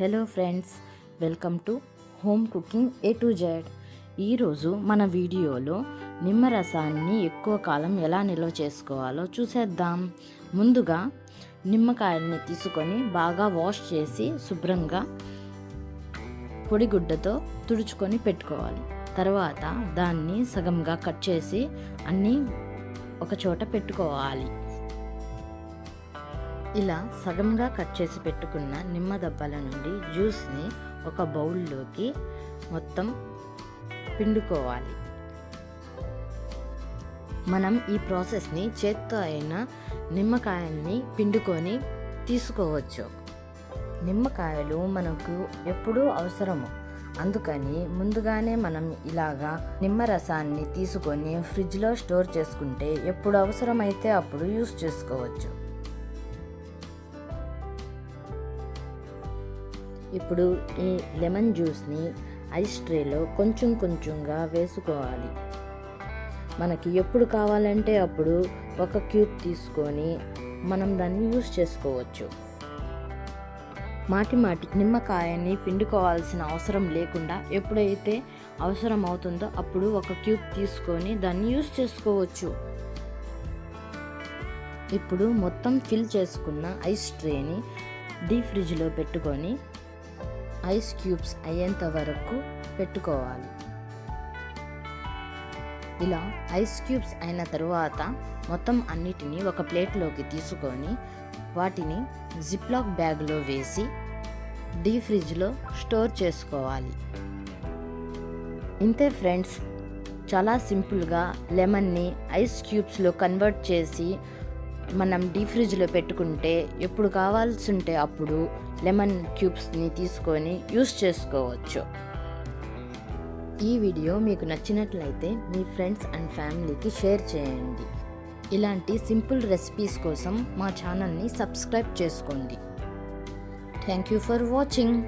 Hello friends welcome to home cooking A to Z ఈరోజు మన వీడియోలో నిమ్మరసాన్ని ఎక్కువ కాలం ఎలా నిల్వ చేసుకోవాలో చూసేద్దాం. ముందుగా నిమ్మకాయల్ని తీసుకొని బాగా వాష్ చేసి శుభ్రంగా పొడిగుడ్డతో తుడుచుకొని పెట్టుకోవాలి. తర్వాత దాన్ని సగంగా కట్ చేసి అన్నీ ఒక చోట పెట్టుకోవాలి. ఇలా సగంగా కట్ చేసి పెట్టుకున్న నిమ్మ దబ్బల నుండి జ్యూస్ని ఒక బౌల్లోకి మొత్తం పిండుకోవాలి. మనం ఈ ప్రాసెస్ని చేత్తో అయిన నిమ్మకాయల్ని పిండుకొని తీసుకోవచ్చు. నిమ్మకాయలు మనకు ఎప్పుడూ అవసరము. అందుకని ముందుగానే మనం ఇలాగా నిమ్మరసాన్ని తీసుకొని ఫ్రిడ్జ్లో స్టోర్ చేసుకుంటే ఎప్పుడు అవసరమైతే అప్పుడు యూస్ చేసుకోవచ్చు. ఇప్పుడు ఈ లెమన్ జ్యూస్ని ఐస్ ట్రేలో కొంచెం కొంచెంగా వేసుకోవాలి. మనకి ఎప్పుడు కావాలంటే అప్పుడు ఒక క్యూబ్ తీసుకొని మనం దాన్ని యూస్ చేసుకోవచ్చు. మాటి మాటి నిమ్మకాయని పిండుకోవాల్సిన అవసరం లేకుండా ఎప్పుడైతే అవసరం అవుతుందో అప్పుడు ఒక క్యూబ్ తీసుకొని దాన్ని యూస్ చేసుకోవచ్చు. ఇప్పుడు మొత్తం ఫిల్ చేసుకున్న ఐస్ ట్రేని డీప్ ఫ్రిడ్జ్లో పెట్టుకొని ఐస్ క్యూబ్స్ అయ్యేంత వరకు పెట్టుకోవాలి. ఇలా ఐస్ క్యూబ్స్ అయిన తరువాత మొత్తం అన్నిటినీ ఒక ప్లేట్లోకి తీసుకొని వాటిని జిప్లాక్ బ్యాగ్లో వేసి డీ ఫ్రిడ్జ్లో స్టోర్ చేసుకోవాలి. ఇంతే ఫ్రెండ్స్. చాలా సింపుల్గా లెమన్ని ఐస్ క్యూబ్స్లో కన్వర్ట్ చేసి మనం డీ ఫ్రిడ్జ్లో పెట్టుకుంటే ఎప్పుడు కావాల్సి ఉంటే అప్పుడు లెమన్ క్యూబ్స్ని తీసుకొని యూస్ చేసుకోవచ్చు. ఈ వీడియో మీకు నచ్చినట్లయితే మీ ఫ్రెండ్స్ అండ్ ఫ్యామిలీకి షేర్ చేయండి. ఇలాంటి సింపుల్ రెసిపీస్ కోసం మా ఛానల్ని సబ్స్క్రైబ్ చేసుకోండి. Thank you for watching.